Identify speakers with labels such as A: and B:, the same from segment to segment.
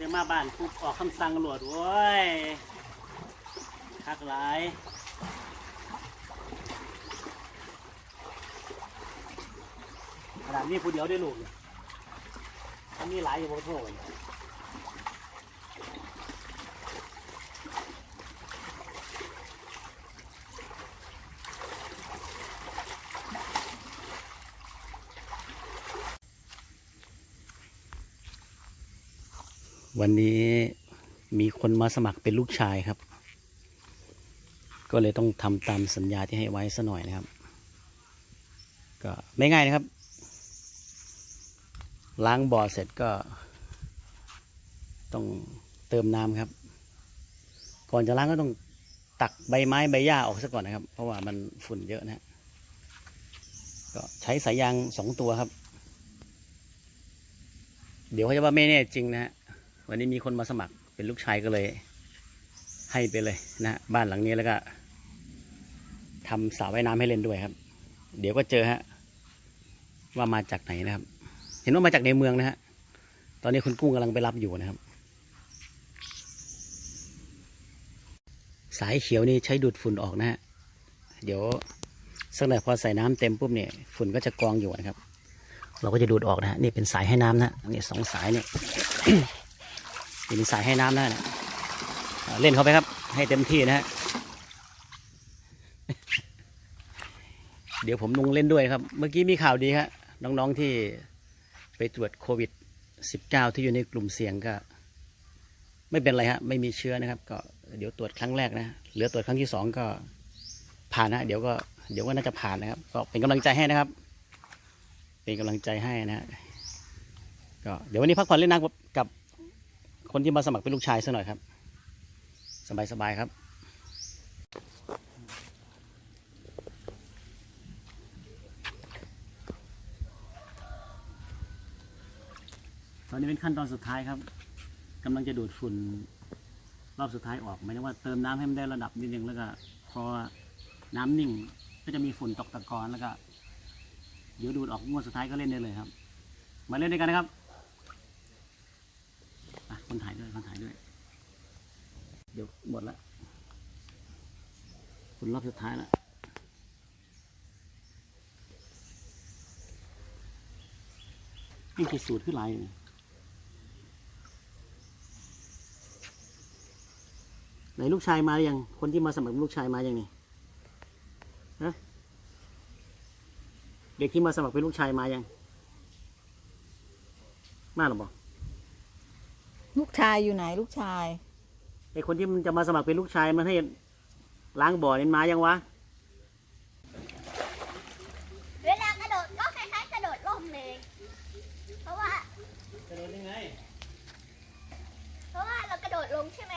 A: จะมาบ้านปุ๊บออกคำสั่งตำรวจโว้ยคักหลายขนาดนี้ผู้เดียวได้ลูกเนี่ยถ้ามีหลายอยู่บนโถ วันนี้มีคนมาสมัครเป็นลูกชายครับ ก็เลยต้องทำตามสัญญาที่ให้ไว้ซะหน่อยนะครับ ก็ไม่ง่ายนะครับ ล้างบ่อเสร็จก็ ต้องเติมน้ำครับ ก่อนจะล้างก็ต้องตักใบไม้ใบหญ้าออกซะก่อนนะครับ เพราะว่ามันฝุ่นเยอะนะฮะก็ใช้สายยางสองตัวครับ เดี๋ยวเขาจะว่าไม่แน่จริงนะฮะ วันนี้มีคนมาสมัครเป็นลูกชายก็เลย ให้ไปเลยนะบ้านหลังนี้แล้วก็ทำสระว่ายน้ำให้เล่นด้วยครับ เดี๋ยวก็เจอฮะว่ามาจากไหนนะครับ เห็นว่ามาจากในเมืองนะฮะตอนนี้คุณกุ้งกำลังไปรับอยู่นะครับ สายเขียวนี่ใช้ดูดฝุ่นออกนะฮะเดี๋ยวสักหน่อยพอใส่น้ำเต็มปุ๊บเนี่ยฝุ่นก็จะกองอยู่นะครับ เราก็จะดูดออกนะฮะนี่เป็นสายให้น้ำนะนี่สองสายเนี่ย นี่เป็นสายให้น้ำนะนะเล่นเข้าไปครับ ให้เต็มที่นะฮะ เดี๋ยวผมลงเล่นด้วยครับ เมื่อกี้มีข่าวดีครับน้องๆที่ไปตรวจโควิด 19 ที่อยู่ในกลุ่มเสี่ยงก็ ไม่เป็นไรฮะ ไม่มีเชื้อนะครับ ก็เดี๋ยวตรวจครั้งแรกนะ เหลือตรวจครั้งที่สองก็ผ่านนะ เดี๋ยวก็เดี๋ยวก็น่าจะผ่านนะครับ ก็เป็นกำลังใจให้นะครับ เป็นกำลังใจให้นะฮะก็เดี๋ยววันนี้พักผ่อนเล่นน้ำกับกับ คนที่มาสมัครเป็นลูกชายซะหน่อยครับ สบายๆครับ ตอนนี้เป็นขั้นตอนสุดท้ายครับกำลังจะดูดฝุ่นรอบสุดท้ายออกหมายถึงว่าเติมน้ำให้มันได้ระดับนิดนึงแล้วก็พอน้ำนิ่งก็จะมีฝุ่นตกตะกอนแล้วก็เดี๋ยวดูดออกงวดสุดท้ายก็เล่นได้เลยครับ มาเล่นด้วยกันนะครับ คนถ่ายด้วยคนถ่ายด้วย เดี๋ยวหมดละฝุ่นรอบสุดท้ายละนี่คือสูตรขึ้นลายนี่ไหนลูกชายมาหรือยังคนที่มาสมัครเป็นลูกชายมาอยังนี่ฮะเด็กที่มาสมัครเป็นลูกชายมายังมาหรือเปล่า
B: ลูกชายอยู่ไหนลูกชาย
A: ไอคนที่มันจะมาสมัครเป็นลูกชายมันให้ล้างบ่อนี่มายังวะ
C: เวลากระโดดก็คล้ายๆกระโดดร่มเลย เพราะว่า
A: กระโดดยังไง
C: เพราะว่าเรากระโดดลงใช่ไหม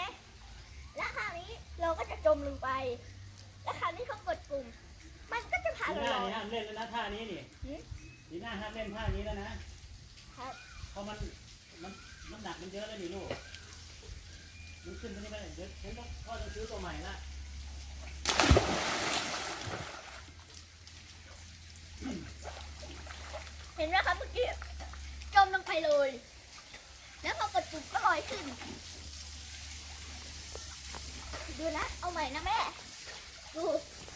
C: แล้วคราวนี้เราก็จะจมลงไป แล้วคราวนี้เขากดปุ่ม มันก็จะพา
A: นี
C: เรา
A: หน้า
C: ล
A: นี่
C: อย
A: ห้ามเล่นแล้วนะท่านี้นี่
C: หืม
A: นีหน้าห้ามเล่นท่านี้แล้วนะครับ เพราะมันมัน น้ำหนักมันเยอะแล้วนี่ลูก มันขึ้นไปนี่ไปเดี๋ยวผมต้องพ่อจะซื้อตัวใหม่ละ
C: เห็นไหมครับเมื่อกี้จมลงไปเลย แล้วพอกดปุ่มก็ลอยขึ้น ดูนะ เอาใหม่นะแม่ ดู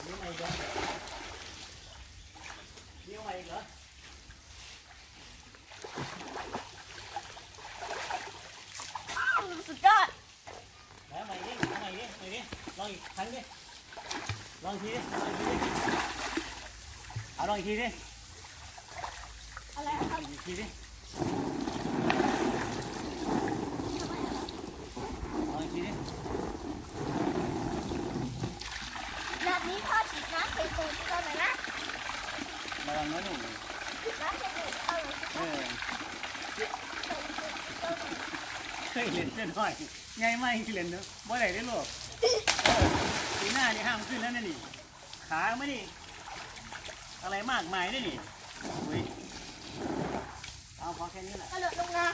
A: นี่ใหม่อีกเหรอนี่เอาใหม่อีกเหรอ
C: อ้าวสุดยอด
A: แล้วใหม่ดิเอาใหม่ ดิใหม่ดิลองอีกครั้งดิลองอีกทีดิลองอีกทีดิเอาลองอีกทีดิ
C: อะไรครับ
A: อีกทีดิลองอีกทีดิ
C: แบบนี้พ่อฉีดน้ำใส่ตูดเราหน่อยนะ
A: ระวังนะลูก
C: ฉีดน้ำใส่ตูดเอาเลย
A: เออเคยเล่นเส้นห้อยไงไม่เล่นเนอะบ่ได้ได้อลูกเออ สีหน้านี่ห้ามขึ้นแล้วนะนี่ ขาไม่นี่อะไรมากมายนี่นี่อุ้ยเอาพอแค่นี้แหละ
C: กระโดดลงนะ